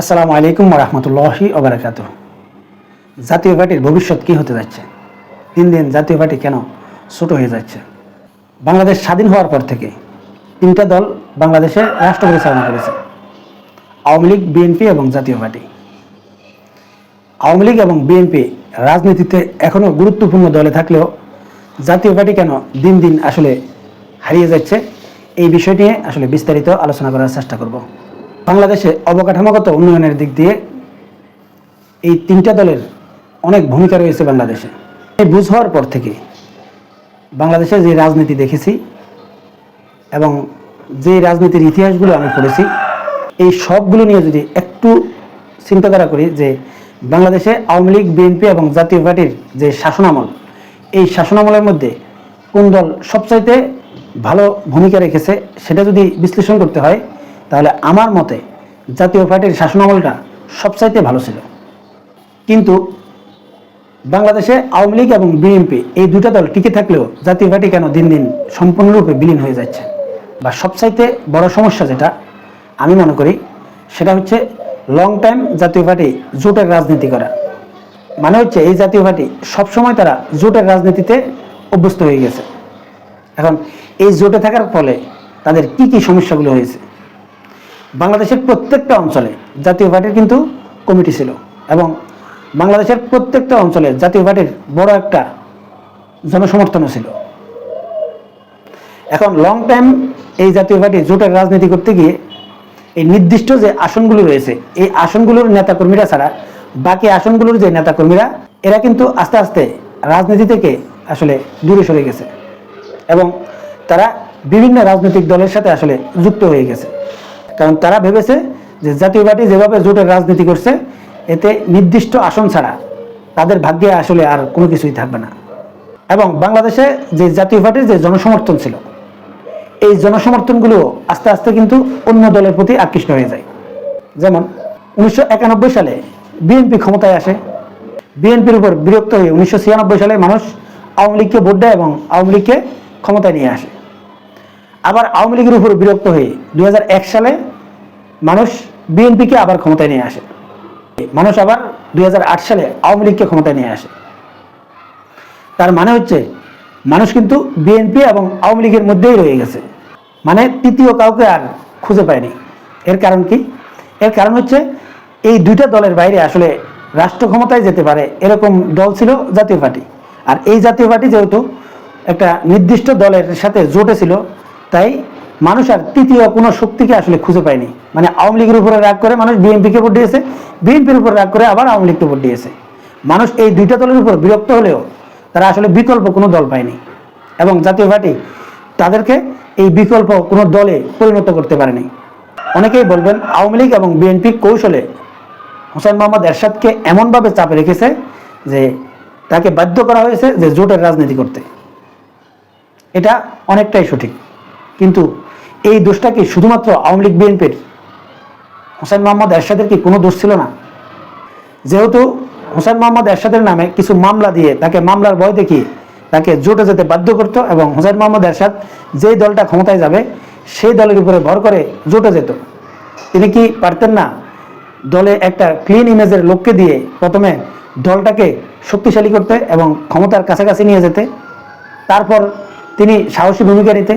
আসসালামু আলাইকুম রহমতুল্লাহি ওবরাকাত জাতীয় পার্টির ভবিষ্যৎ কি হতে যাচ্ছে? দিন দিন জাতীয় পার্টি কেন ছোট হয়ে যাচ্ছে? বাংলাদেশ স্বাধীন হওয়ার পর থেকে তিনটা দল বাংলাদেশে রাষ্ট্র পরিচালনা করেছে। আওয়ামী লীগ, বিএনপি এবং জাতীয় পার্টি। আওয়ামী লীগ এবং বিএনপি রাজনীতিতে এখনও গুরুত্বপূর্ণ দলে থাকলেও জাতীয় পার্টি কেন দিন দিন আসলে হারিয়ে যাচ্ছে, এই বিষয় নিয়ে আসলে বিস্তারিত আলোচনা করার চেষ্টা করব। বাংলাদেশে অবকাঠামোগত উন্নয়নের দিক দিয়ে এই তিনটা দলের অনেক ভূমিকা রয়েছে বাংলাদেশে। এই বুঝ হওয়ার পর থেকে বাংলাদেশে যে রাজনীতি দেখেছি এবং যে রাজনীতির ইতিহাসগুলো আমি পড়েছি, এই সবগুলো নিয়ে যদি একটু চিন্তাধারা করি যে বাংলাদেশে আওয়ামী লীগ, বিএনপি এবং জাতীয় পার্টির যে শাসনামল, এই শাসনামলের মধ্যে কোন দল সবচাইতে ভালো ভূমিকা রেখেছে সেটা যদি বিশ্লেষণ করতে হয় তাহলে আমার মতে জাতীয় পার্টির শাসনামলটা সবচাইতে ভালো ছিল। কিন্তু বাংলাদেশে আওয়ামী লীগ এবং বিএনপি এই দুটা দল টিকে থাকলেও জাতীয় পার্টি কেন দিন দিন সম্পূর্ণরূপে বিলীন হয়ে যাচ্ছে? বা সবচাইতে বড় সমস্যা যেটা আমি মনে করি সেটা হচ্ছে লং টাইম জাতীয় পার্টি জোটের রাজনীতি করা। মানে হচ্ছে এই জাতীয় পার্টি সবসময় তারা জোটের রাজনীতিতে অভ্যস্ত হয়ে গেছে। এখন এই জোটে থাকার ফলে তাদের কি কি সমস্যাগুলো হয়েছে? বাংলাদেশের প্রত্যেকটা অঞ্চলে জাতীয় পার্টির কিন্তু কমিটি ছিল এবং বাংলাদেশের প্রত্যেকটা অঞ্চলে জাতীয় পার্টির বড় একটা জনসমর্থনও ছিল। এখন লং টাইম এই জাতীয় পার্টি জোটের রাজনীতি করতে গিয়ে এই নির্দিষ্ট যে আসনগুলো রয়েছে, এই আসনগুলোর নেতাকর্মীরা ছাড়া বাকি আসনগুলোর যে নেতাকর্মীরা, এরা কিন্তু আস্তে আস্তে রাজনীতি থেকে আসলে দূরে সরে গেছে এবং তারা বিভিন্ন রাজনৈতিক দলের সাথে আসলে যুক্ত হয়ে গেছে। কারণ তারা ভেবেছে যে জাতীয় পার্টি যেভাবে জোটের রাজনীতি করছে, এতে নির্দিষ্ট আসন ছাড়া তাদের ভাগ্যে আসলে আর কোনো কিছুই থাকবে না। এবং বাংলাদেশে যে জাতীয় পার্টির যে জনসমর্থন ছিল, এই জনসমর্থনগুলো আস্তে আস্তে কিন্তু অন্য দলের প্রতি আকৃষ্ট হয়ে যায়। যেমন উনিশশো একানব্বই সালে বিএনপি ক্ষমতায় আসে। বিএনপির উপর বিরক্ত হয়ে উনিশশো ছিয়ানব্বই সালে মানুষ আওয়ামী লীগকে ভোট দেয় এবং আওয়ামী লীগকে ক্ষমতায় নিয়ে আসে। আবার আওয়ামী লীগের উপর বিরক্ত হয়ে দুই হাজার এক সালে মানুষ বিএনপিকে আবার ক্ষমতায় নিয়ে আসে। মানুষ আবার দুই হাজার আট সালে আওয়ামী লীগকে ক্ষমতায় নিয়ে আসে। তার মানে হচ্ছে মানুষ কিন্তু বিএনপি এবং আওয়ামী লীগের মধ্যেই রয়ে গেছে। মানে তৃতীয় কাউকে আর খুঁজে পায়নি। এর কারণ কি? এর কারণ হচ্ছে এই দুইটা দলের বাইরে আসলে রাষ্ট্র ক্ষমতায় যেতে পারে এরকম দল ছিল জাতীয় পার্টি। আর এই জাতীয় পার্টি যেহেতু একটা নির্দিষ্ট দলের সাথে জোটে ছিল তাই মানুষ আর তৃতীয় কোনো শক্তিকে আসলে খুঁজে পায়নি। মানে আওয়ামী লীগের উপরে রাগ করে মানুষ বিএনপিকে ভোট দিয়েছে, বিএনপির উপর রাগ করে আবার আওয়ামী লীগকে ভোট দিয়েছে। মানুষ এই দুইটা দলের উপর বিরক্ত হলেও তারা আসলে বিকল্প কোনো দল পায়নি। এবং জাতীয় পার্টি তাদেরকে এই বিকল্প কোনো দলে পরিণত করতে পারেনি। অনেকেই বলবেন আওয়ামী লীগ এবং বিএনপি কৌশলে হোসেন মোহাম্মদ এরশাদকে এমনভাবে চাপে রেখেছে যে তাকে বাধ্য করা হয়েছে যে জোটের রাজনীতি করতে। এটা অনেকটাই সঠিক। কিন্তু এই দোষটা কি শুধুমাত্র আওয়ামী লীগ বিএনপির? হোসেন মোহাম্মদ এরশাদের কি কোনো দোষ ছিল না? যেহেতু হোসেন মোহাম্মদ এরশাদের নামে কিছু মামলা দিয়ে তাকে মামলার ভয় দেখিয়ে তাকে জোটে যেতে বাধ্য করতো এবং হোসেন মোহাম্মদ এরশাদ যেই দলটা ক্ষমতায় যাবে, সেই দলের উপরে ভর করে জোটে যেত। তিনি কি পারতেন না দলে একটা ক্লিন ইমেজের লোককে দিয়ে প্রথমে দলটাকে শক্তিশালী করতে এবং ক্ষমতার কাছাকাছি নিয়ে যেতে? তারপর তিনি সাহসী ভূমিকা নিতে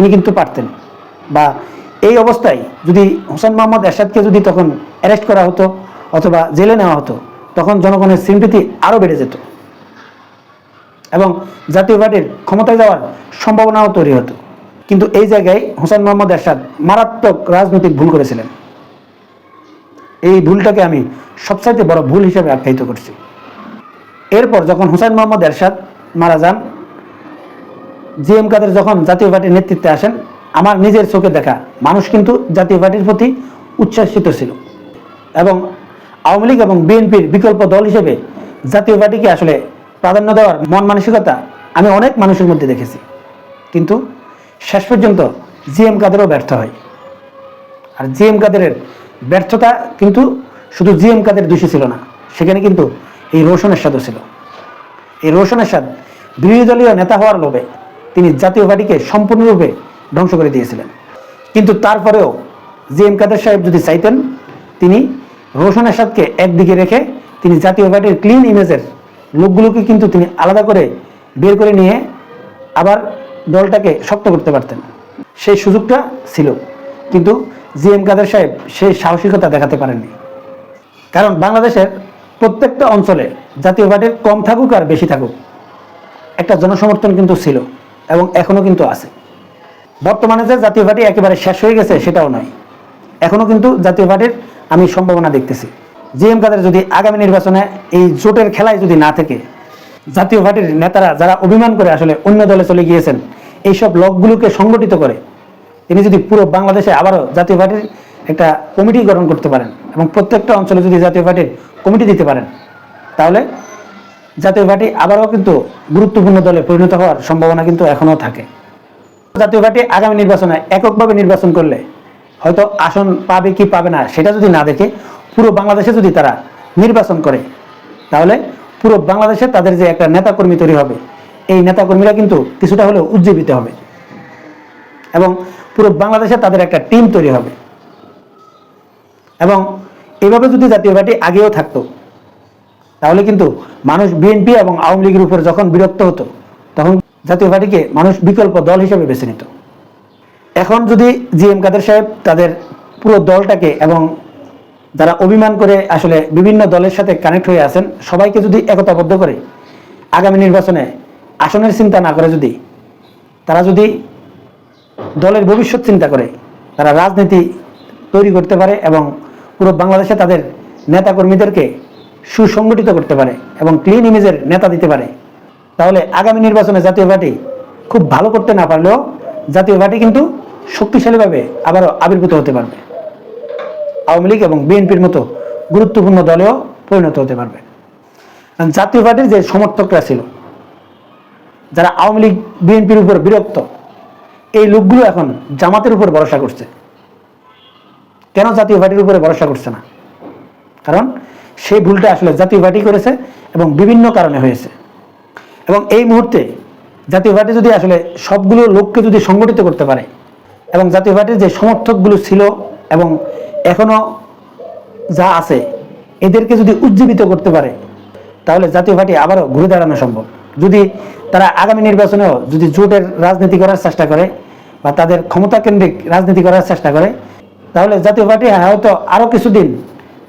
তিনি কিন্তু পারতেন। বা এই অবস্থায় যদি হোসেন মোহাম্মদ এরশাদকে যদি তখন অ্যারেস্ট করা হতো অথবা জেলে নেওয়া হতো, তখন জনগণের সিম্পিতি আরও বেড়ে যেত এবং জাতীয় পার্টির ক্ষমতায় যাওয়ার সম্ভাবনাও তৈরি হতো। কিন্তু এই জায়গায় হোসেন মোহাম্মদ এরশাদ মারাত্মক রাজনৈতিক ভুল করেছিলেন। এই ভুলটাকে আমি সবচাইতে বড় ভুল হিসেবে আখ্যায়িত করছি। এরপর যখন হোসেন মোহাম্মদ এরশাদ মারা যান জি এম কাদের যখন জাতীয় পার্টির নেতৃত্বে আসেন, আমার নিজের চোখে দেখা মানুষ কিন্তু জাতীয় পার্টির প্রতি উচ্ছ্বাসিত ছিল। এবং আওয়ামী লীগ এবং বিএনপির বিকল্প দল হিসেবে জাতীয় পার্টিকে আসলে প্রাধান্য দেওয়ার মন মানসিকতা আমি অনেক মানুষের মধ্যে দেখেছি। কিন্তু শেষ পর্যন্ত জি এম কাদেরও ব্যর্থ হয়। আর জি এম কাদেরের ব্যর্থতা কিন্তু শুধু জি এম কাদের দোষী ছিল না, সেখানে কিন্তু এই রোশন স্বাদও ছিল। এই রোশন স্বাদ বিরোধী দলীয় নেতা হওয়ার লোভে তিনি জাতীয় পার্টিকে সম্পূর্ণরূপে ধ্বংস করে দিয়েছিলেন। কিন্তু তারপরেও জি এম কাদের সাহেব যদি চাইতেন, তিনি রোশন এরশাদকে একদিকে রেখে তিনি জাতীয় পার্টির ক্লিন ইমেজের লোকগুলোকে কিন্তু তিনি আলাদা করে বের করে নিয়ে আবার দলটাকে শক্ত করতে পারতেন। সেই সুযোগটা ছিল। কিন্তু জি এম কাদের সাহেব সেই সাহসিকতা দেখাতে পারেননি। কারণ বাংলাদেশের প্রত্যেকটা অঞ্চলে জাতীয় পার্টির কম থাকুক আর বেশি থাকুক, একটা জনসমর্থন কিন্তু ছিল। এবং এখনও কিন্তু আছে। বর্তমানে যে জাতীয় পার্টি একেবারে শেষ হয়ে গেছে সেটাও নয়। এখনও কিন্তু জাতীয় পার্টির আমি সম্ভাবনা দেখতেছি। জি এম কাদের যদি আগামী নির্বাচনে এই জোটের খেলায় যদি না থেকে, জাতীয় পার্টির নেতারা যারা অভিমান করে আসলে অন্য দলে চলে গিয়েছেন, এইসব লোকগুলোকে সংগঠিত করে, তিনি যদি পুরো বাংলাদেশে আবারও জাতীয় পার্টির একটা কমিটি গঠন করতে পারেন এবং প্রত্যেকটা অঞ্চলে যদি জাতীয় পার্টির কমিটি দিতে পারেন, তাহলে জাতীয় পার্টি আবারও কিন্তু গুরুত্বপূর্ণ দলে পরিণত হওয়ার সম্ভাবনা কিন্তু এখনও থাকে। জাতীয় পার্টি আগামী নির্বাচনে এককভাবে নির্বাচন করলে হয়তো আসন পাবে কি পাবে না সেটা যদি না দেখে পুরো বাংলাদেশে যদি তারা নির্বাচন করে, তাহলে পুরো বাংলাদেশে তাদের যে একটা নেতাকর্মী তৈরি হবে, এই নেতাকর্মীরা কিন্তু কিছুটা হলেও উজ্জীবিত হবে এবং পুরো বাংলাদেশে তাদের একটা টিম তৈরি হবে। এবং এভাবে যদি জাতীয় পার্টি আগেও থাকতো তাহলে কিন্তু মানুষ বিএনপি এবং আওয়ামী লীগের উপর যখন বিরক্ত হতো, তখন জাতীয় পার্টিকে মানুষ বিকল্প দল হিসেবে বেছে নিত। এখন যদি জি এম কাদের সাহেব তাদের পুরো দলটাকে এবং যারা অভিমান করে আসলে বিভিন্ন দলের সাথে কানেক্ট হয়ে আছেন, সবাইকে যদি একতাবদ্ধ করে আগামী নির্বাচনে আসনের চিন্তা না করে যদি, তারা যদি দলের ভবিষ্যৎ চিন্তা করে, তারা রাজনীতি তৈরি করতে পারে এবং পুরো বাংলাদেশে তাদের নেতাকর্মীদেরকে সুসংগঠিত করতে পারে এবং ক্লিন ইমেজের নেতা দিতে পারে। তাহলে আগামী নির্বাচনে জাতীয় পার্টি খুব ভালো করতে না পারলেও জাতীয় পার্টি কিন্তু শক্তিশালীভাবে আবারও আবির্ভূত হতে পারবে। আওয়ামী লীগ এবং বিএনপির মতো গুরুত্বপূর্ণ দলেও পরিণত হতে পারবে। জাতীয় পার্টির যে সমর্থকরা ছিল, যারা আওয়ামী লীগ, বিএনপির উপর বিরক্ত, এই লোকগুলো এখন জামাতের উপর ভরসা করছে। কেন জাতীয় পার্টির উপরে ভরসা করছে না? কারণ সেই ভুলটা আসলে জাতীয় পার্টি করেছে এবং বিভিন্ন কারণে হয়েছে। এবং এই মুহূর্তে জাতীয় পার্টি যদি আসলে সবগুলো লোককে যদি সংগঠিত করতে পারে এবং জাতীয় পার্টির যে সমর্থকগুলো ছিল এবং এখনও যা আছে, এদেরকে যদি উজ্জীবিত করতে পারে, তাহলে জাতীয় পার্টি আবারও ঘুরে দাঁড়ানো সম্ভব। যদি তারা আগামী নির্বাচনেও যদি জোটের রাজনীতি করার চেষ্টা করে বা তাদের ক্ষমতা কেন্দ্রিক রাজনীতি করার চেষ্টা করে, তাহলে জাতীয় পার্টি হয়তো আরও কিছুদিন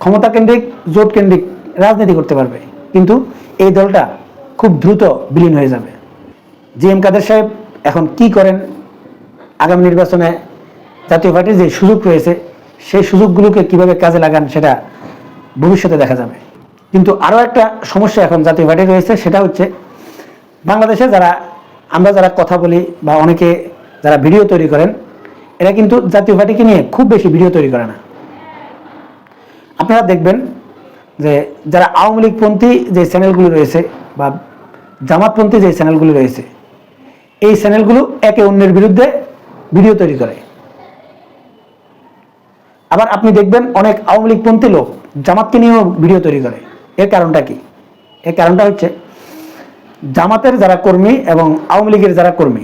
ক্ষমতা কেন্দ্রিক, জোট কেন্দ্রিক রাজনীতি করতে পারবে। কিন্তু এই দলটা খুব দ্রুত বিলীন হয়ে যাবে। জি এম কাদের সাহেব এখন কি করেন? আগামী নির্বাচনে জাতীয় পার্টির যে সুযোগ রয়েছে, সেই সুযোগগুলোকে কীভাবে কাজে লাগান সেটা ভবিষ্যতে দেখা যাবে। কিন্তু আরও একটা সমস্যা এখন জাতীয় পার্টি রয়েছে, সেটা হচ্ছে বাংলাদেশে যারা, আমরা যারা কথা বলি বা অনেকে যারা ভিডিও তৈরি করেন, এরা কিন্তু জাতীয় পার্টিকে নিয়ে খুব বেশি ভিডিও তৈরি করে না। আপনারা দেখবেন যে যারা আওয়ামী লীগপন্থী যে চ্যানেলগুলো রয়েছে বা জামাতপন্থী যে চ্যানেলগুলো রয়েছে, এই চ্যানেলগুলো একে অন্যের বিরুদ্ধে ভিডিও তৈরি করে। আবার আপনি দেখবেন অনেক আওয়ামী লীগপন্থী লোক জামাতকে নিয়েও ভিডিও তৈরি করে। এর কারণটা কি? এর কারণটা হচ্ছে জামাতের যারা কর্মী এবং আওয়ামী লীগের যারা কর্মী,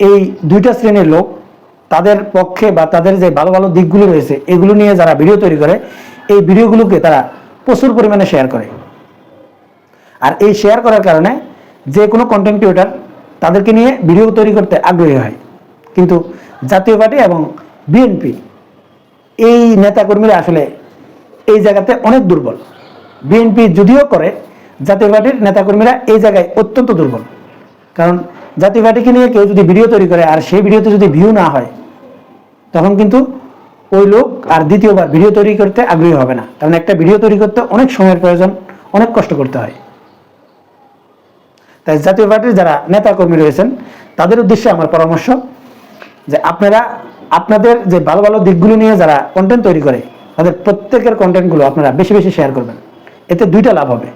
এই দুইটা শ্রেণির লোক তাদের পক্ষে বা তাদের যে ভালো ভালো দিকগুলো রয়েছে, এগুলো নিয়ে যারা ভিডিও তৈরি করে, এই ভিডিওগুলোকে তারা প্রচুর পরিমাণে শেয়ার করে। আর এই শেয়ার করার কারণে যে কোনো কন্টেন্ট ক্রিয়েটার তাদেরকে নিয়ে ভিডিও তৈরি করতে আগ্রহী হয়। কিন্তু জাতীয় পার্টি এবং বিএনপি এই নেতাকর্মীরা আসলে এই জায়গাতে অনেক দুর্বল। বিএনপি যদিও করে, জাতীয় পার্টির নেতাকর্মীরা এই জায়গায় অত্যন্ত দুর্বল। কারণ জাতীয় পার্টিকে নিয়ে কেউ যদি ভিডিও তৈরি করে আর সেই ভিডিওতে যদি ভিউ না হয় তখন কিন্তু ওই লোক আর দ্বিতীয়বার ভিডিও তৈরি করতে আগ্রহী হবে না। কারণ একটা ভিডিও তৈরি করতে অনেক সময়ের প্রয়োজন, অনেক কষ্ট করতে হয়। তাই জাতীয় পার্টির যারা নেতাকর্মী রয়েছেন, তাদের উদ্দেশ্যে আমার পরামর্শ যে আপনারা আপনাদের যে ভালো ভালো দিকগুলো নিয়ে যারা কন্টেন্ট তৈরি করে, তাদের প্রত্যেকের কন্টেন্টগুলো আপনারা বেশি বেশি শেয়ার করবেন। এতে দুইটা লাভ হবে।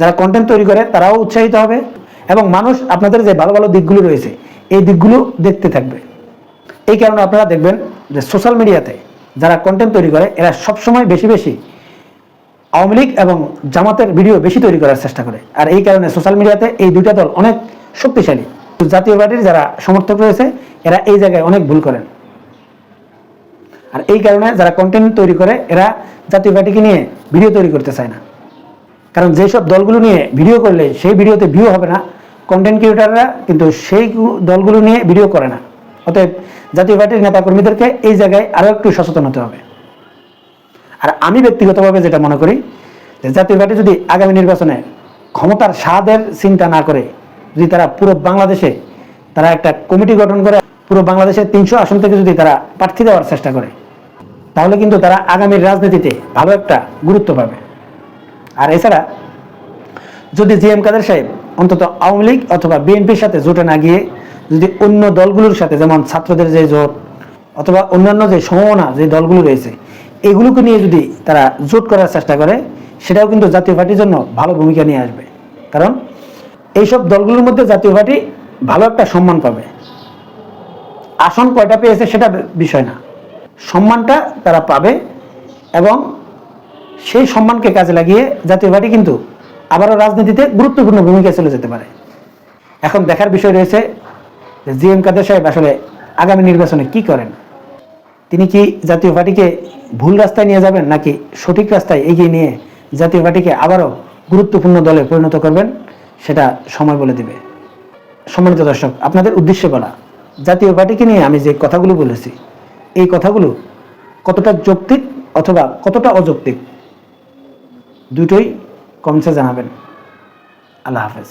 যারা কন্টেন্ট তৈরি করে, তারাও উৎসাহিত হবে এবং মানুষ আপনাদের যে ভালো ভালো দিকগুলো রয়েছে, এই দিকগুলো দেখতে থাকবে। এই কারণে আপনারা দেখবেন যে সোশ্যাল মিডিয়াতে যারা কন্টেন্ট তৈরি করে, এরা সবসময় বেশি বেশি আওয়ামী লীগ এবং জামাতের ভিডিও বেশি তৈরি করার চেষ্টা করে। আর এই কারণে সোশ্যাল মিডিয়াতে এই দুইটা দল অনেক শক্তিশালী। জাতীয় পার্টির যারা সমর্থক রয়েছে, এরা এই জায়গায় অনেক ভুল করেন। আর এই কারণে যারা কন্টেন্ট তৈরি করে, এরা জাতীয় পার্টিকে নিয়ে ভিডিও তৈরি করতে চায় না। কারণ যেসব দলগুলো নিয়ে ভিডিও করলে সেই ভিডিওতে ভিউ হবে না কন্টেন্ট ক্রিয়েটাররা কিন্তু সেই দলগুলো নিয়ে ভিডিও করে না। অতএব জাতীয় পার্টির নেতাকর্মীদেরকে এই জায়গায় আরও একটু সচেতন হতে হবে। আর আমি ব্যক্তিগতভাবে যেটা মনে করি, যে জাতীয় পার্টি যদি আগামী নির্বাচনে ক্ষমতার স্বাদের চিন্তা না করে, যদি তারা পুরো বাংলাদেশে তারা একটা কমিটি গঠন করে, পুরো বাংলাদেশের তিনশো আসন থেকে যদি তারা প্রার্থী দেওয়ার চেষ্টা করে, তাহলে কিন্তু তারা আগামীর রাজনীতিতে ভালো একটা গুরুত্ব পাবে। আর এছাড়া যদি জি এম কাদের সাহেব অন্তত আওয়ামী লীগ অথবা বিএনপির সাথে জোটে না গিয়ে যদি অন্য দলগুলোর সাথে, যেমন ছাত্রদের যে জোট অথবা অন্যান্য যে সম্ভাবনা যে দলগুলো রয়েছে, এগুলোকে নিয়ে যদি তারা জোট করার চেষ্টা করে, সেটাও কিন্তু জাতীয় পার্টির জন্য ভালো ভূমিকা নিয়ে আসবে। কারণ এইসব দলগুলোর মধ্যে জাতীয় পার্টি ভালো একটা সম্মান পাবে। আসন কয়টা পেয়েছে সেটা বিষয় না। সম্মানটা তারা পাবে এবং সেই সম্মানকে কাজে লাগিয়ে জাতীয় পার্টি কিন্তু আবারও রাজনীতিতে গুরুত্বপূর্ণ ভূমিকা চলে যেতে পারে। এখন দেখার বিষয় রয়েছে জি এম কাদের সাহেব আসলে আগামী নির্বাচনে কি করেন? তিনি কি জাতীয় পার্টিকে ভুল রাস্তায় নিয়ে যাবেন নাকি সঠিক রাস্তায় এগিয়ে নিয়ে জাতীয় পার্টিকে আবারও গুরুত্বপূর্ণ দলে পরিণত করবেন? সেটা সময় বলে দিবে। সম্মানিত দর্শক, আপনাদের উদ্দেশ্যে বলা, জাতীয় পার্টিকে নিয়ে আমি যে কথাগুলো বলেছি, এই কথাগুলো কতটা যৌক্তিক অথবা কতটা অযৌক্তিক, দুটোই কমেন্টসে জানাবেন। আল্লাহ হাফেজ।